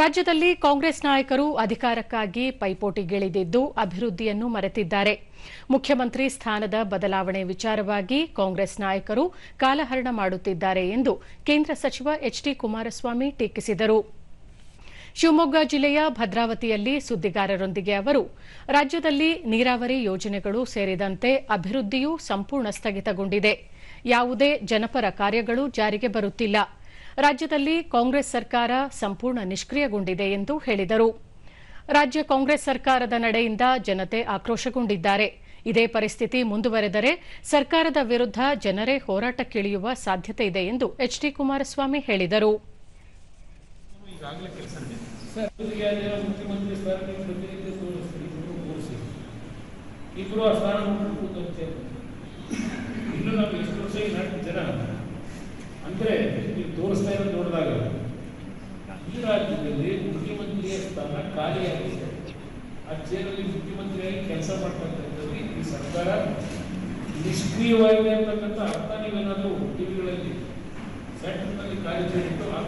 ರಾಜ್ಯದಲ್ಲಿ ಕಾಂಗ್ರೆಸ್ ನಾಯಕರು ಅಧಿಕಾರಕ್ಕಾಗಿ ಪೈಪೋಟಿಗಿಳಿದಿದ್ದು ಅಭಿವೃದ್ಧಿಯನ್ನು ಮರೆತಿದ್ದಾರೆ. ಮುಖ್ಯಮಂತ್ರಿ ಸ್ಥಾನದ ಬದಲಾವಣೆ ವಿಚಾರವಾಗಿ ಕಾಂಗ್ರೆಸ್ ನಾಯಕರು ಕಾಲಹರಣ ಮಾಡುತ್ತಿದ್ದಾರೆ ಎಂದು ಕೇಂದ್ರ ಸಚಿವ ಎಚ್ ಡಿ ಕುಮಾರಸ್ವಾಮಿ ಟೀಕಿಸಿದರು. ಶಿವಮೊಗ್ಗ ಜಿಲ್ಲೆಯ ಭದ್ರಾವತಿಯಲ್ಲಿ ಸುದ್ದಿಗಾರರೊಂದಿಗೆ ಅವರು, ರಾಜ್ಯದಲ್ಲಿ ನೀರಾವರಿ ಯೋಜನೆಗಳು ಸೇರಿದಂತೆ ಅಭಿವೃದ್ಧಿಯೂ ಸಂಪೂರ್ಣ ಸ್ಥಗಿತಗೊಂಡಿದೆ. ಯಾವುದೇ ಜನಪರ ಕಾರ್ಯಗಳು ಜಾರಿಗೆ ಬರುತ್ತಿಲ್ಲ. ರಾಜ್ಯದಲ್ಲಿ ಕಾಂಗ್ರೆಸ್ ಸರ್ಕಾರ ಸಂಪೂರ್ಣ ನಿಷ್ಕ್ರಿಯಗೊಂಡಿದೆ ಎಂದು ಹೇಳಿದರು. ರಾಜ್ಯ ಕಾಂಗ್ರೆಸ್ ಸರ್ಕಾರದ ನಡೆಯಿಂದ ಜನತೆ ಆಕ್ರೋಶಗೊಂಡಿದ್ದಾರೆ. ಇದೇ ಪರಿಸ್ಥಿತಿ ಮುಂದುವರೆದರೆ ಸರ್ಕಾರದ ವಿರುದ್ಧ ಜನರೇ ಹೋರಾಟಕ್ಕಿಳಿಯುವ ಸಾಧ್ಯತೆ ಇದೆ ಎಂದು ಎಚ್ ಡಿ ಕುಮಾರಸ್ವಾಮಿ ಹೇಳಿದರು. ಇನ್ನು ನಾವು ಎಷ್ಟು ವರ್ಷ ಜನ? ಅಂದ್ರೆ ತೋರಿಸ್ತಾ ಇರೋದು ನೋಡಿದಾಗ ಈ ರಾಜ್ಯದಲ್ಲಿ ಮುಖ್ಯಮಂತ್ರಿಯ ಸ್ಥಾನ ಖಾಲಿಯಾಗಿದೆ. ಆ ಮುಖ್ಯಮಂತ್ರಿಯಾಗಿ ಕೆಲಸ ಮಾಡ್ತಕ್ಕಂಥದ್ದು ಈ ಸರ್ಕಾರ ನಿಷ್ಕ್ರಿಯವಾಗಿದೆ ಅಂತಕ್ಕಂಥ ಅರ್ಥ ನೀವೇನಾದರೂ ಟಿವಿಗಳಲ್ಲಿ ಸೆಂಟರ್ನಲ್ಲಿ ಇಟ್ಟು ಆ